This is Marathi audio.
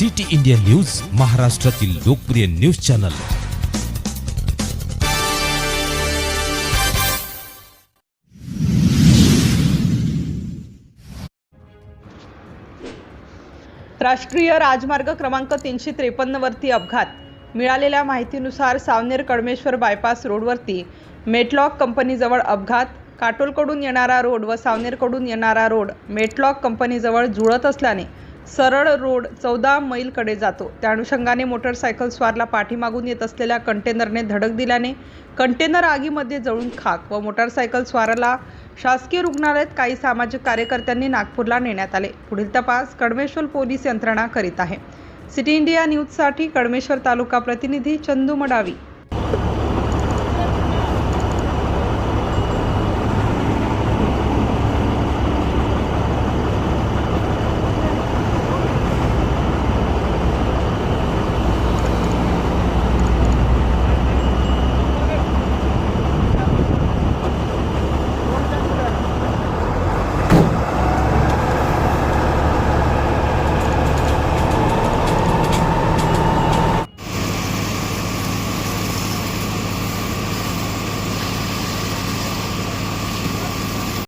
सिटी इंडिया न्यूज महाराष्ट्रातील लोकप्रिय न्यूज चॅनल. राष्ट्रीय राजमार्ग क्रमांक तीनशे त्रेपन्नवरती अपघात. मिळालेल्या माहितीनुसार सावनेर कडमेश्वर बायपास रोडवरती मेटलॉक कंपनीजवळ अपघात. काटोलकडून येणारा रोड व सावनेरकडून येणारा रोड मेटलॉक कंपनीजवळ जुळत असल्याने सरळ रोड चौदा मैलकडे जातो. त्या अनुषंगाने मोटरसायकल स्वारला पाठीमागून येत असलेल्या कंटेनरने धडक दिल्याने कंटेनर आगीमध्ये जळून खाक व मोटरसायकल स्वाराला शासकीय रुग्णालयात काही सामाजिक कार्यकर्त्यांनी नागपूरला नेण्यात आले. पुढील तपास कडमेश्वर पोलीस यंत्रणा करीत आहे. सिटी इंडिया न्यूजसाठी कडमेश्वर तालुका प्रतिनिधी चंदू मडावी.